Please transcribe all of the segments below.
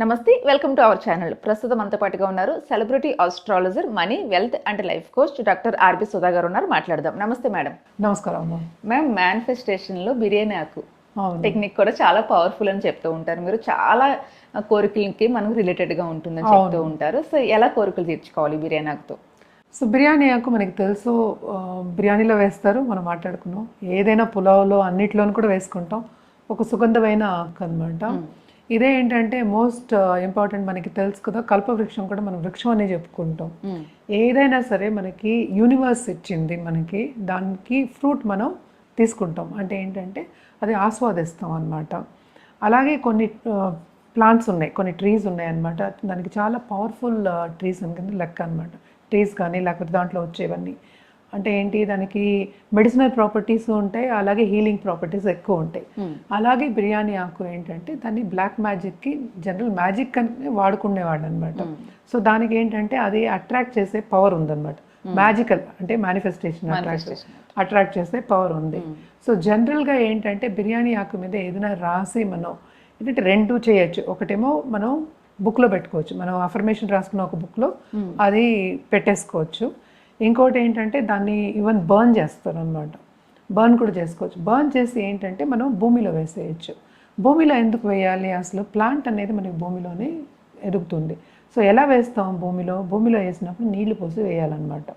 నమస్తే welcome to our channel. ప్రస్తుతం మనతో పాటుగా ఉన్నారు celebrity astrologer money wealth and life coach doctor R B Sudha garu ఉన్నారు. మాట్లాడదాం. నమస్తే మేడం. నమస్కారం మ్యామ్ మేనిఫెస్టేషన్లో బిర్యానీ ఆకు. టెక్నిక్ కూడా చాలా పవర్ఫుల్ అని చెప్తూ ఉంటారు. మీరు చాలా కోరికలకి మనకు రిలేటెడ్గా ఉంటుందని చెప్తూ ఉంటారు. సో ఎలా కోరికలు తీర్చుకోవాలి బిర్యానీ ఆకుతో? సో బిర్యానీ ఆకు మనకి తెలుసు. బిర్యానీలో వేస్తారు. మనం మాట్లాడుకున్నాం. ఏదైనా పులావ్లో అన్నిట్లోనూ కూడా వేసుకుంటాం. ఒక సుగంధమైన ఆకు అనమాట ఇదే ఏంటంటే మోస్ట్ ఇంపార్టెంట్ మనకి తెలుసు కదా కల్పవృక్షం కూడా మనం వృక్షం అనే చెప్పుకుంటాం. ఏదైనా సరే మనకి యూనివర్స్ ఇచ్చింది మనకి దానికి ఫ్రూట్ మనం తీసుకుంటాం. అంటే ఏంటంటే అది ఆస్వాదిస్తాం అన్నమాట. అలాగే కొన్ని ప్లాంట్స్ ఉన్నాయి కొన్ని ట్రీస్ ఉన్నాయి అన్నమాట. దానికి చాలా పవర్ఫుల్ ట్రీస్ అని లెక్క అనమాట ట్రీస్ కానీ లేకపోతే దాంట్లో వచ్చేవన్నీ. అంటే ఏంటి దానికి మెడిసినల్ ప్రాపర్టీస్ ఉంటాయి అలాగే హీలింగ్ ప్రాపర్టీస్ ఎక్కువ ఉంటాయి. అలాగే బిర్యానీ ఆకు ఏంటంటే దాన్ని బ్లాక్ మ్యాజిక్కి జనరల్ మ్యాజిక్ అని వాడుకునేవాడు అనమాట సో దానికి ఏంటంటే అది అట్రాక్ట్ చేసే పవర్ ఉందన్నమాట మ్యాజికల్ అంటే మేనిఫెస్టేషన్ అట్రాక్ట్ అట్రాక్ట్ చేసే పవర్ ఉంది. సో జనరల్గా ఏంటంటే బిర్యానీ ఆకు మీద ఏదైనా రాసి మనం ఏంటంటే రెండు చేయొచ్చు. ఒకటేమో మనం బుక్లో పెట్టుకోవచ్చు. మనం అఫర్మేషన్ రాసుకున్న ఒక బుక్లో అది పెట్టేసుకోవచ్చు. ఇంకోటి ఏంటంటే దాన్ని ఈవెన్ బర్న్ చేస్తారు అనమాట బర్న్ కూడా చేసుకోవచ్చు. బర్న్ చేసి ఏంటంటే మనం భూమిలో వేసేయచ్చు. భూమిలో ఎందుకు వేయాలి? అసలు ప్లాంట్ అనేది మనకి భూమిలోనే ఎదుగుతుంది సో ఎలా వేస్తాం భూమిలో? భూమిలో వేసినప్పుడు నీళ్ళు పోసి వేయాలన్నమాట.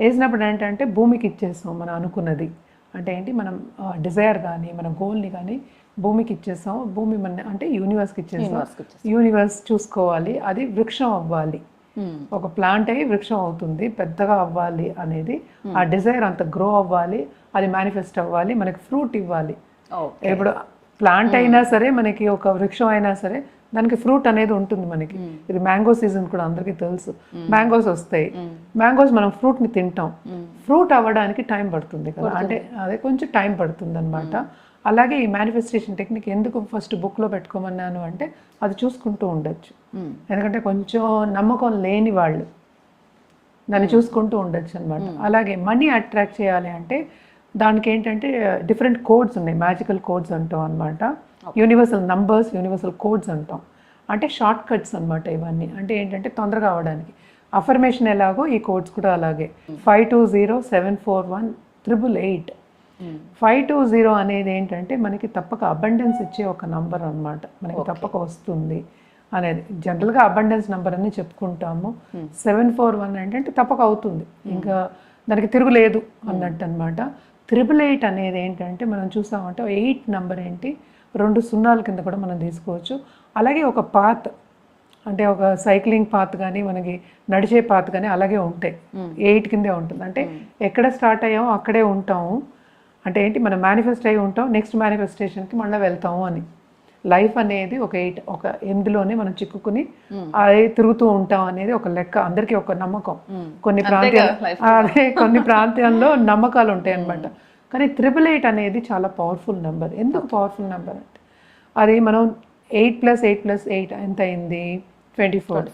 వేసినప్పుడు ఏంటంటే భూమికి ఇచ్చేస్తాం మనం అనుకున్నది. అంటే ఏంటి? మనం డిజైర్ కానీ మన గోల్ని కానీ భూమికి ఇచ్చేస్తాం. భూమి మన అంటే యూనివర్స్కి ఇచ్చేస్తాం. యూనివర్స్ చూసుకోవాలి. అది వృక్షం అవ్వాలి. ఒక ప్లాంట్ అయ్యి వృక్షం అవుతుంది పెద్దగా అవ్వాలి అనేది ఆ డిజైర్ అంత గ్రో అవ్వాలి అది మేనిఫెస్ట్ అవ్వాలి మనకి ఫ్రూట్ ఇవ్వాలి. ఇప్పుడు ప్లాంట్ అయినా సరే మనకి ఒక వృక్షం అయినా సరే దానికి ఫ్రూట్ అనేది ఉంటుంది మనకి. ఇది మ్యాంగో సీజన్ కూడా అందరికీ తెలుసు. మ్యాంగోస్ వస్తాయి. మ్యాంగోస్ మనం ఫ్రూట్ని తింటాం. ఫ్రూట్ అవ్వడానికి టైం పడుతుంది కదా. అంటే అదే కొంచెం టైం పడుతుంది అనమాట అలాగే ఈ మేనిఫెస్టేషన్ టెక్నిక్ ఎందుకు ఫస్ట్ బుక్లో పెట్టుకోమన్నాను అంటే అది చూసుకుంటూ ఉండొచ్చు. ఎందుకంటే కొంచెం నమ్మకం లేని వాళ్ళు దాన్ని చూసుకుంటూ ఉండొచ్చు అనమాట అలాగే మనీ అట్రాక్ట్ చేయాలి అంటే దానికి ఏంటంటే డిఫరెంట్ కోడ్స్ ఉన్నాయి. మ్యాజికల్ కోడ్స్ అంటాం అనమాట యూనివర్సల్ నంబర్స్ యూనివర్సల్ కోడ్స్ అంటాం. అంటే షార్ట్ కట్స్ అనమాట ఇవన్నీ. అంటే ఏంటంటే తొందరగా అవడానికి అఫర్మేషన్ ఎలాగో ఈ కోడ్స్ కూడా అలాగే. Five two zero seven four one triple eight five two zero అనేది ఏంటంటే మనకి తప్పక అబండెన్స్ ఇచ్చే ఒక నంబర్ అన్నమాట. మనకి తప్పక వస్తుంది అనేది. జనరల్గా అబండెన్స్ నెంబర్ అని చెప్పుకుంటాము. సెవెన్ ఫోర్ వన్ ఏంటంటే తప్పక అవుతుంది. ఇంకా దానికి తిరుగులేదు అన్నట్టు అనమాట త్రిబుల్ ఎయిట్ అనేది ఏంటంటే మనం చూసామంటే ఎయిట్ నెంబర్ ఏంటి? రెండు సున్నాల కింద కూడా మనం తీసుకోవచ్చు. అలాగే ఒక పాత్ అంటే ఒక సైక్లింగ్ పాత్ కానీ మనకి నడిచే పాత్ కానీ అలాగే ఉంటాయి ఎయిట్ కిందే ఉంటుంది. అంటే ఎక్కడ స్టార్ట్ అయ్యామో అక్కడే ఉంటాము. అంటే ఏంటి? మనం మేనిఫెస్ట్ అయి ఉంటాం నెక్స్ట్ మేనిఫెస్టేషన్కి మళ్ళీ వెళ్తాము అని. లైఫ్ అనేది ఒక ఎయిట్ ఒక ఎనిమిదిలోనే మనం చిక్కుకుని అది తిరుగుతూ ఉంటాం అనేది ఒక లెక్క అందరికీ ఒక నమ్మకం. కొన్ని ప్రాంతాలు అదే కొన్ని ప్రాంతాల్లో నమ్మకాలు ఉంటాయి అన్నమాట. కానీ త్రిబుల్ ఎయిట్ అనేది చాలా పవర్ఫుల్ నెంబర్ ఎందుకు పవర్ఫుల్ నెంబర్ అంటే? అది మనం eight plus eight plus eight ఎంత అయింది? Twenty four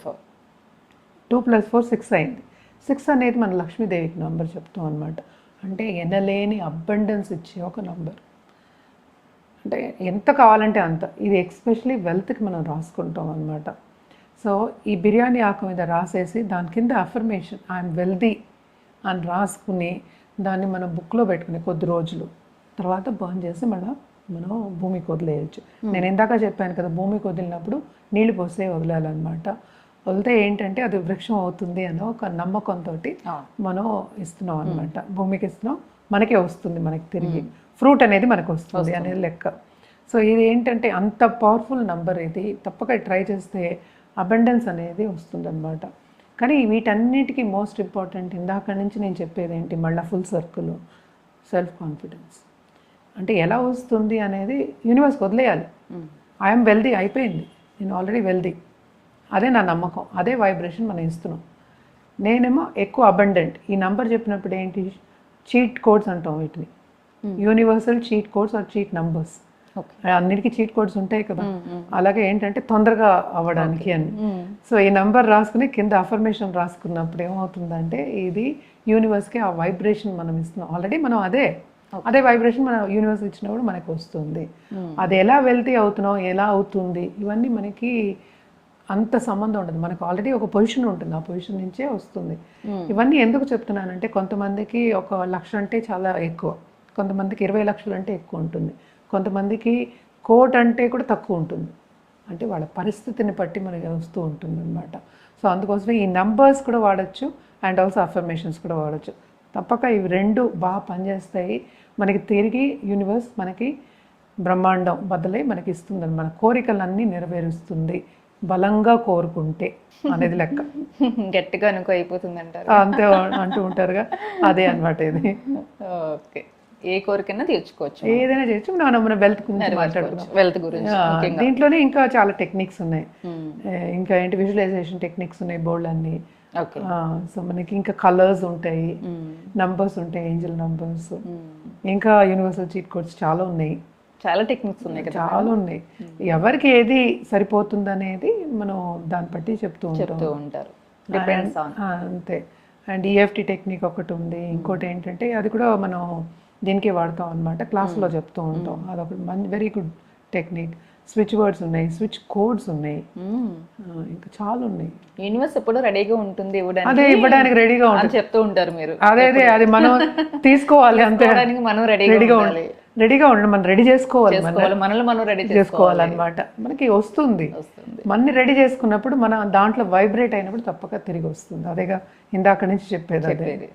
two plus four six అయింది. సిక్స్ అనేది మన లక్ష్మీదేవికి నంబర్ చెప్తాం అనమాట అంటే ఎనలేని అబండెన్స్ ఇచ్చే ఒక నంబర్ అంటే ఎంత కావాలంటే అంత. ఇది ఎక్స్పెషలీ వెల్త్కి మనం రాసుకుంటాం అనమాట సో ఈ బిర్యానీ ఆకు మీద రాసేసి దాని కింద అఫర్మేషన్ ఐఎమ్ వెల్దీ అని రాసుకుని దాన్ని మనం బుక్లో పెట్టుకుని కొద్ది రోజులు. తర్వాత బర్న్ చేసి మళ్ళీ మనం భూమికి వదిలేయచ్చు నేను ఇందాక చెప్పాను కదా భూమికి వదిలినప్పుడు నీళ్ళు పోసే వదిలాలన్నమాట. వదిలితే ఏంటంటే అది వృక్షం అవుతుంది అనే ఒక నమ్మకంతో మనం ఇస్తున్నాం అనమాట భూమికి ఇస్తున్నాం మనకే వస్తుంది మనకి తిరిగి. ఫ్రూట్ అనేది మనకు వస్తుంది అనేది లెక్క. సో ఇది ఏంటంటే అంత పవర్ఫుల్ నంబర్ ఇది. తప్పక ట్రై చేస్తే అబండెన్స్ అనేది వస్తుంది కానీ వీటన్నిటికీ మోస్ట్ ఇంపార్టెంట్ ఇందాక నుంచి నేను చెప్పేది ఏంటి? మళ్ళీ ఫుల్ సర్కిల్ సెల్ఫ్ కాన్ఫిడెన్స్ అంటే ఎలా వస్తుంది అనేది యూనివర్స్కి వదిలేయాలి. ఐఎమ్ వెల్దీ అయిపోయింది. నేను ఆల్రెడీ వెల్దీ అదే నా నమ్మకం అదే వైబ్రేషన్ మనం ఇస్తున్నాం. నేనేమో ఎక్కువ అబండెంట్ ఈ నంబర్ చెప్పినప్పుడు ఏంటి? చీట్ కోడ్స్ అంటాం వీటిని. Universal cheat codes or cheat numbers అన్నిటికీ చీట్ కోడ్స్ ఉంటాయి కదా. అలాగే ఏంటంటే తొందరగా అవ్వడానికి అని. సో ఈ నంబర్ రాసుకుని కింద అఫర్మేషన్ రాసుకున్నప్పుడు ఏమవుతుందంటే ఇది యూనివర్స్కి ఆ వైబ్రేషన్ మనం ఇస్తున్నాం. ఆల్రెడీ మనం అదే. అదే వైబ్రేషన్ మన యూనివర్స్ ఇచ్చినప్పుడు మనకు వస్తుంది. అది ఎలా వెళ్తే అవుతున్నాం ఎలా అవుతుంది? ఇవన్నీ మనకి అంత సంబంధం ఉండదు. మనకు ఆల్రెడీ ఒక పొజిషన్ ఉంటుంది. ఆ పొజిషన్ నుంచే వస్తుంది. ఇవన్నీ ఎందుకు చెప్తున్నానంటే కొంతమందికి ఒక లక్ష అంటే చాలా ఎక్కువ. కొంతమందికి ఇరవై లక్షలు అంటే ఎక్కువ ఉంటుంది. కొంతమందికి కోట్ అంటే కూడా తక్కువ ఉంటుంది. అంటే వాళ్ళ పరిస్థితిని బట్టి మనకి వస్తూ ఉంటుంది అనమాట సో అందుకోసమే ఈ నంబర్స్ కూడా వాడచ్చు అండ్ ఆల్సో అఫర్మేషన్స్ కూడా వాడచ్చు. తప్పక ఇవి రెండు బాగా పనిచేస్తాయి. మనకి తిరిగి యూనివర్స్ మనకి బ్రహ్మాండం బదులై మనకి ఇస్తుంది మన కోరికలన్నీ నెరవేరుస్తుంది. బలంగా కోరుకుంటే అనేది లెక్క. గట్టిగా అనుకో అయిపోతుంది అంటారు అంతే అంటూ ఉంటారుగా. అదే అన్నమాట ఇది. ఓకే. ఏ కోరికైనా తీర్చుకోవచ్చు. ఏదైనా చేయొచ్చు. మనం మన వెల్త్ గురించి మాట్లాడుకున్నాం. వెల్త్ గురించి దీంట్లోనే ఇంకా చాలా టెక్నిక్స్ ఉన్నాయి. ఇంకా ఏంటి విజువలైజేషన్ టెక్నిక్స్ ఉన్నాయి బోల్డ్ అన్ని. సో మనకి ఇంకా కలర్స్ ఉంటాయి. నంబర్స్ ఉంటాయి ఏంజల్ నంబర్స్ ఇంకా యూనివర్సల్ చీట్ కోడ్స్ చాలా ఉన్నాయి. చాలా టెక్నిక్స్ ఉన్నాయి కదా చాలా ఉన్నాయి ఎవరికి ఏది సరిపోతుంది అనేది మనం దాన్ని బట్టి చెప్తూ చెప్తూ ఉంటారు. డిపెండ్స్ ఆన్ ఆ, అంతే. అండ్ ఈఎఫ్టి టెక్నిక్ ఒకటి ఉంది. ఇంకోటి ఏంటంటే అది కూడా మనం దీనికి వాడతాం అనమాట క్లాస్లో చెప్తూ ఉంటాం. అదొకటి మంచి very good technique switch words ఉన్నాయి. స్విచ్ కోడ్స్ ఉన్నాయి. ఇంకా చాలా ఉన్నాయి యూనివర్స్ ఎప్పుడు రెడీగా ఉంటుంది అదే ఇవ్వడానికి రెడీగా ఉంటుంది. చెప్తూ ఉంటారు మీరు. అదే అదే అది మనం తీసుకోవాలి అంతే. మనం రెడీగా ఉండాలి. రెడీగా ఉండడం మనం రెడీ చేసుకోవాలి మనం చేసుకోవాలి మనల్ని మనం రెడీ చేసుకోవాలి. చేసుకోవాలన్నమాట. మనకి వస్తుంది. వస్తుంది. మన్ని రెడీ చేసుకున్నప్పుడు మన దాంట్లో వైబ్రేట్ అయినప్పుడు తప్పక తిరిగి వస్తుంది. అదేగా ఇందాక నుంచి చెప్పేది అదే.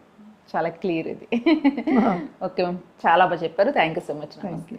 చాలా క్లియర్ ఇది. ఓకే మ్యామ్ చాలా బాగా చెప్పారు. Thank you so much. నమస్తే